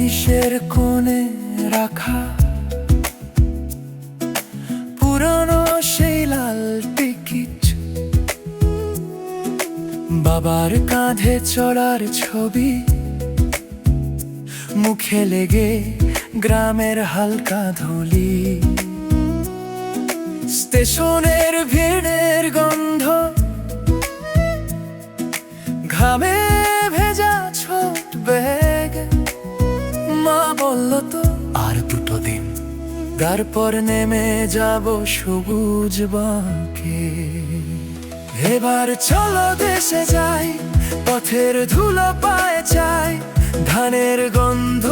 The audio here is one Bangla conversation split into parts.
বালিশের কোণে রাখা। পুরনো সেই লাল টিকিট। বাবার কাঁধে চড়ার ছবি। মুখে লেগে গ্রামের হালকা ধুলি। স্টেশনের ভিড়ের গন্ধ। ঘামে ভেজা ছোট ব্যাগ মা তো আর দুটো দিন। তারপর নেমে যাব সবুজ বাঁকে। এবার চলো দেশে যাই পথের ধুলো পায়ে চাই ধানের গন্ধ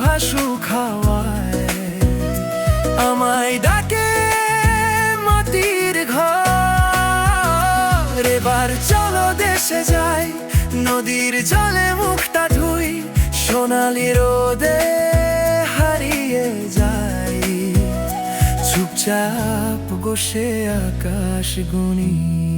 ভাসু খাওয়ায়। আমায় ডাকে মাটির ঘর। এবার চলো দেশে যাই নদীর জলে মুখটা ধুই সোনালি রোদে চুপচাপ বসে আকাশ গুনি।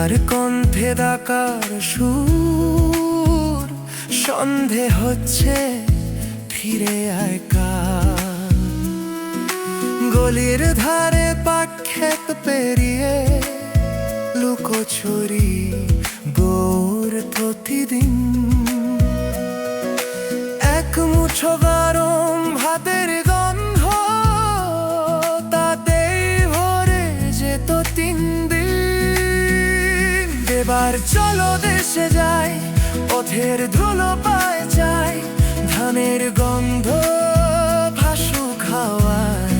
বিদার কণ্ঠে ডাকার সুর, সন্ধে হচ্ছে ফিরে আয় গলির ধারে পাক্ষেত পেরিয়ে লুকোচুরি বোর প্রতিদিন। এক মুঠো গরম এবার চলো দেশে যাই, পথের ধুলো পায় যাই ধানের গন্ধ ভাসু খাওয়ায়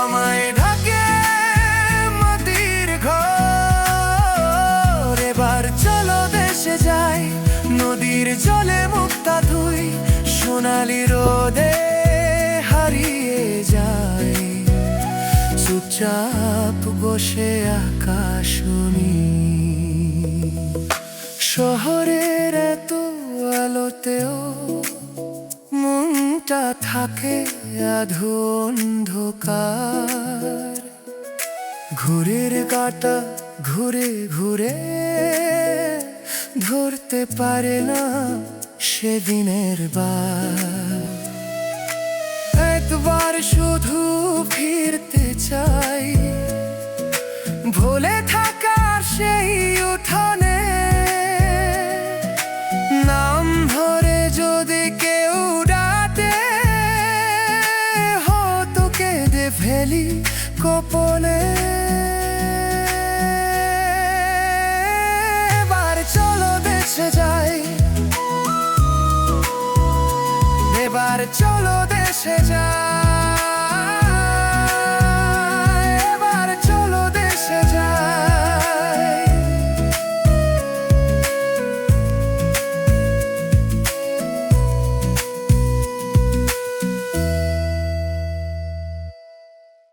আমায় ঢাকে মাটির ঘর, এবার চলো দেশে যাই, নদীর জলে মুক্তা ধুই, সোনালি রোদে হারিয়ে যাই। চুপচাপ বসে আকাশ শুনি শহরের এত আলোতেও মনটা থাকে আধো অন্ধকার ঘুরের কাটা ঘুরে ঘুরে ধরতে পারে না সেদিনের বার। একবার শুধু ফিরতে চাই, ভুলে থাকার সেই ফেলি কপলে। এবার চলো দেশে যাই। এবার চলো